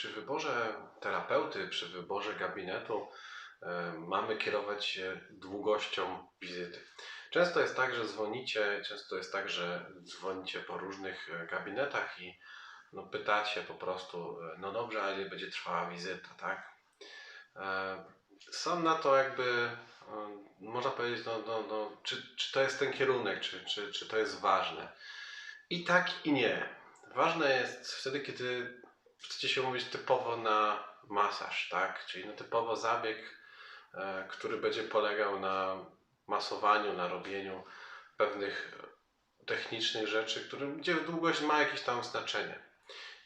przy wyborze terapeuty, przy wyborze gabinetu e, mamy kierować się długością wizyty. Często jest tak, że dzwonicie, często jest tak, że dzwonicie po różnych e, gabinetach i no, pytacie po prostu, e, no dobrze, a ile będzie trwała wizyta, tak? Są na to jakby, można powiedzieć, no, no, no, czy, czy to jest ten kierunek, czy, czy, czy to jest ważne. I tak, i nie. Ważne jest wtedy, kiedy chcecie się umówić typowo na masaż, tak? Czyli na typowo zabieg, e, który będzie polegał na masowaniu, na robieniu pewnych technicznych rzeczy, gdzie długość ma jakieś tam znaczenie.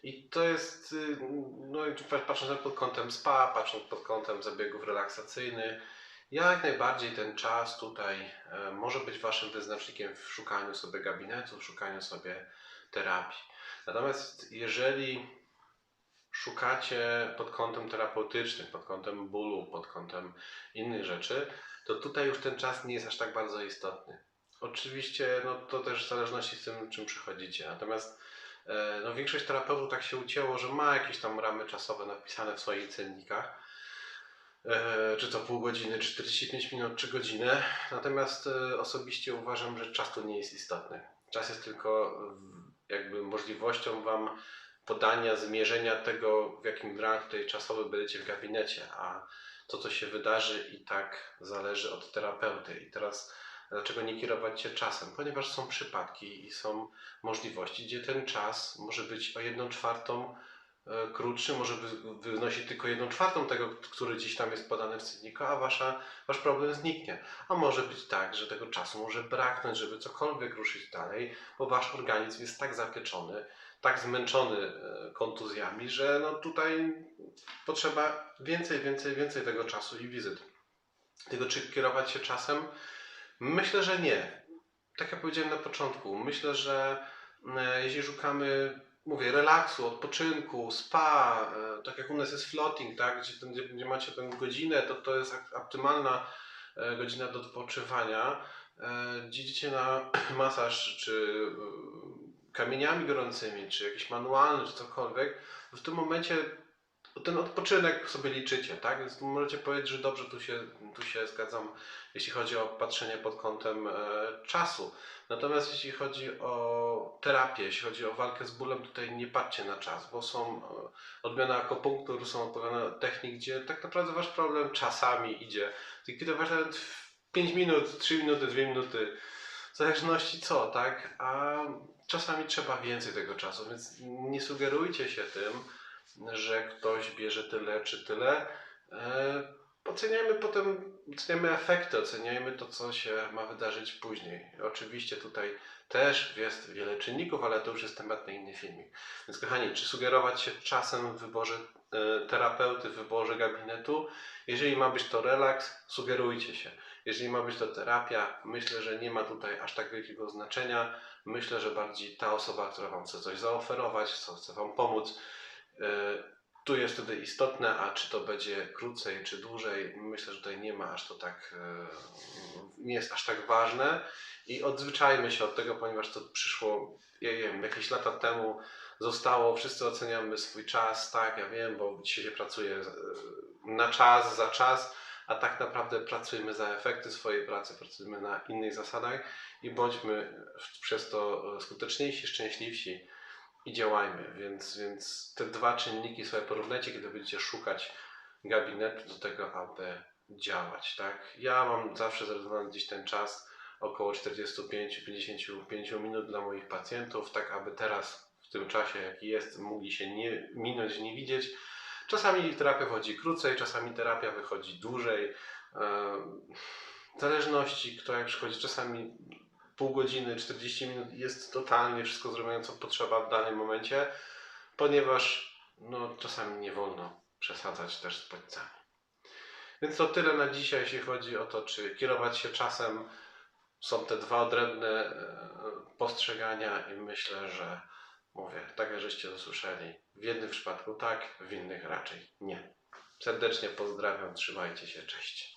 I to jest, y, no patrząc pod kątem spa, patrząc pod kątem zabiegów relaksacyjnych, jak najbardziej ten czas tutaj e, może być Waszym wyznacznikiem w szukaniu sobie gabinetu, w szukaniu sobie terapii. Natomiast jeżeli szukacie pod kątem terapeutycznym, pod kątem bólu, pod kątem innych rzeczy, to tutaj już ten czas nie jest aż tak bardzo istotny. Oczywiście no, to też w zależności z tym, czym przychodzicie. Natomiast e, no, większość terapeutów tak się ucięło, że ma jakieś tam ramy czasowe napisane w swoich cennikach. E, Czy to pół godziny, czy 45 minut, czy godzinę. Natomiast e, osobiście uważam, że czas tu nie jest istotny. Czas jest tylko jakby możliwością Wam podania, zmierzenia tego, w jakim grach tutaj czasowy będziecie w gabinecie, a to, co się wydarzy i tak zależy od terapeuty. I teraz dlaczego nie kierować się czasem? Ponieważ są przypadki i są możliwości, gdzie ten czas może być o jedną czwartą e, krótszy, może wy- wynosić tylko jedną czwartą tego, który gdzieś tam jest podany w cenniku, a wasza, wasz problem zniknie. A może być tak, że tego czasu może braknąć, żeby cokolwiek ruszyć dalej, bo wasz organizm jest tak zapieczony, tak zmęczony e, kontuzjami, że no tutaj potrzeba więcej, więcej, więcej tego czasu i wizyt. Tylko czy kierować się czasem? Myślę, że nie. Tak jak powiedziałem na początku, myślę, że e, jeśli szukamy, mówię, relaksu, odpoczynku, spa, e, tak jak u nas jest floating, tak, gdzie, gdzie, gdzie macie tę godzinę, to to jest optymalna godzina do odpoczywania. E, Gdzie idziecie na masaż, czy kamieniami gorącymi, czy jakiś manualny, czy cokolwiek, w tym momencie ten odpoczynek sobie liczycie, tak? Więc możecie powiedzieć, że dobrze, tu się, tu się zgadzam, jeśli chodzi o patrzenie pod kątem e, czasu. Natomiast jeśli chodzi o terapię, jeśli chodzi o walkę z bólem, tutaj nie patrzcie na czas, bo są e, odmiana akupunktur, są odpowiadane technik, gdzie tak naprawdę wasz problem czasami idzie. Likwidować nawet w 5 minut, 3 minuty, 2 minuty, w zależności co, tak? A czasami trzeba więcej tego czasu, więc nie sugerujcie się tym, że ktoś bierze tyle czy tyle. Oceniajmy potem, oceniamy efekty, oceniajmy to, co się ma wydarzyć później. Oczywiście tutaj też jest wiele czynników, ale to już jest temat na inny filmik. Więc kochani, czy sugerować się czasem w wyborze e, terapeuty, w wyborze gabinetu? Jeżeli ma być to relaks, sugerujcie się. Jeżeli ma być to terapia, myślę, że nie ma tutaj aż tak wielkiego znaczenia. Myślę, że bardziej ta osoba, która Wam chce coś zaoferować, co chce Wam pomóc, e, tu jest wtedy istotne, a czy to będzie krócej, czy dłużej, myślę, że tutaj nie ma aż to tak, e, nie jest aż tak ważne. I odzwyczajmy się od tego, ponieważ to przyszło, ja wiem, jakieś lata temu zostało, wszyscy oceniamy swój czas, tak, ja wiem, bo dzisiaj się pracuje e, na czas, za czas, a tak naprawdę pracujemy za efekty swojej pracy, pracujemy na innych zasadach i bądźmy przez to skuteczniejsi, szczęśliwsi i działajmy. Więc, więc te dwa czynniki sobie porównajcie, kiedy będziecie szukać gabinetu do tego, aby działać. Tak? Ja mam zawsze zarezerwowany gdzieś ten czas około 45-55 minut dla moich pacjentów, tak aby teraz w tym czasie, jaki jest, mogli się nie minąć, nie widzieć. Czasami terapia wychodzi krócej, czasami terapia wychodzi dłużej. Eee, W zależności kto jak przychodzi, czasami pół godziny, 40 minut jest totalnie wszystko zrobione, co potrzeba w danym momencie, ponieważ no, czasami nie wolno przesadzać też z bodźcami. Więc to tyle na dzisiaj, jeśli chodzi o to, czy kierować się czasem. Są te dwa odrębne e, postrzegania i myślę, że mówię, tak jak żeście usłyszeli, w jednym przypadku tak, w innych raczej nie. Serdecznie pozdrawiam, trzymajcie się, cześć.